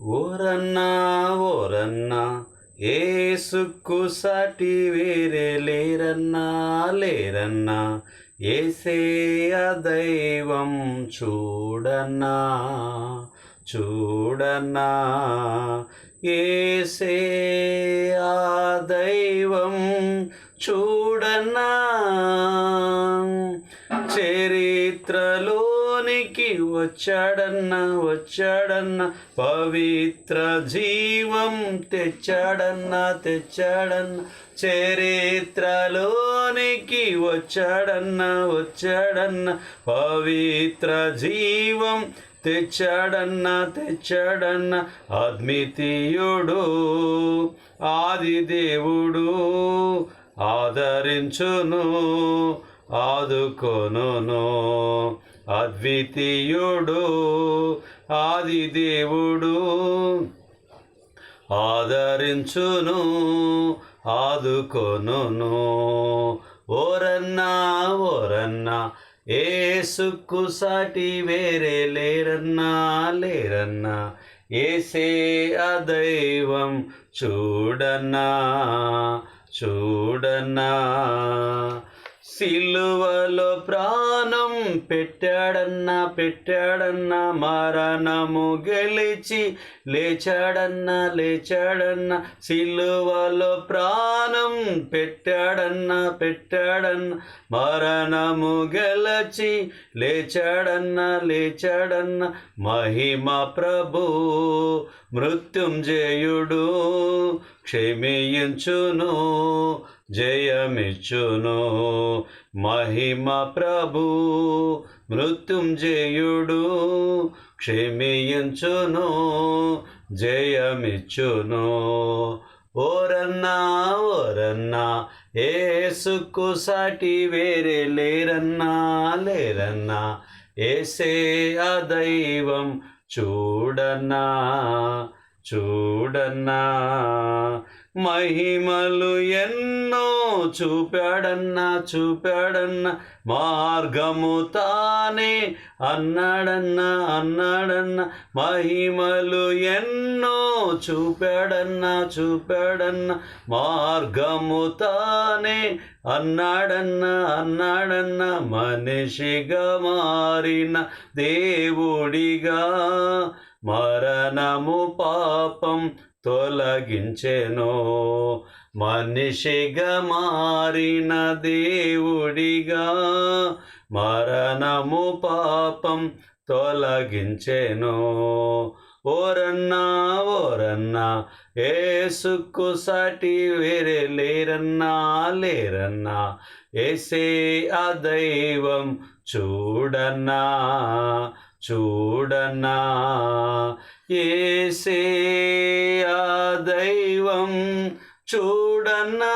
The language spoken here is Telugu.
ఓరన్నా ఓరన్నా ఏసుక్కు సాటి వేరే లేరన్నా లేరన్నా ఏసే దైవం చూడన్నా చూడన్నా ఏసే ఆ దైవం చూడన్నా చరిత్రలోనికి వచ్చాడన్న వచ్చాడన్న పవిత్ర జీవం తెచ్చాడన్న తెచ్చాడన్న చరిత్రలోనికి వచ్చాడన్న వచ్చాడన్న పవిత్ర జీవం తెచ్చాడన్న తెచ్చాడన్న అద్మితీయుడు ఆది దేవుడు ఆదరించును ఆదుకొనును. అద్వితీయుడు ఆది దేవుడు ఆదరించును ఆదుకొను ఓరన్నా ఓరన్నా ఏసుక్కు సాటి వేరే లేరన్నా లేరన్నా. ఏసే ఆ దైవం చూడన్నా చూడన్నా. సిలువలో ప్రాణం పెట్టాడన్నా పెట్టాడన్నా మరణము గెలిచి లేచాడన్నా లేచాడన్నా సిలువలో ప్రాణం పెట్టాడన్నా పెట్టాడన్నా మరణము గెలచి లేచాడన్నా లేచాడన్నా మహిమ ప్రభు మృత్యుంజయుడు క్షమించును. జయమిచ్చును. మహిమ ప్రభు మృత్యుంజయుడు క్షమించును జయమిచ్చును. ఓరన్నా ఓరన్నా ఏసుకు సాటి వేరే లేరన్నా లేరన్నా ఏసే ఆ దైవం చూడన్నా చూడన్నా. మహిమలు ఎన్నో చూపాడన్నా చూపాడన్నా మార్గము తానే అన్నాడన్నా అన్నాడన్నా మహిమలు ఎన్నో చూపాడన్నా చూపాడన్నా మార్గము తానే అన్నాడన్నా అన్నాడన్నా మనిషిగా మారిన దేవుడిగా మరణము పాపం తొలగించెను. మనిషిగా మారిన దేవుడిగా మరణము పాపం తొలగించెను. ఓరన్నా ఓరన్నా ఏసుక్కు సాటి వేరే లేరన్నా లేరన్నా ఏసే ఆ దైవం చూడన్నా. చూడనా? ఏసే దైవం చూడనా?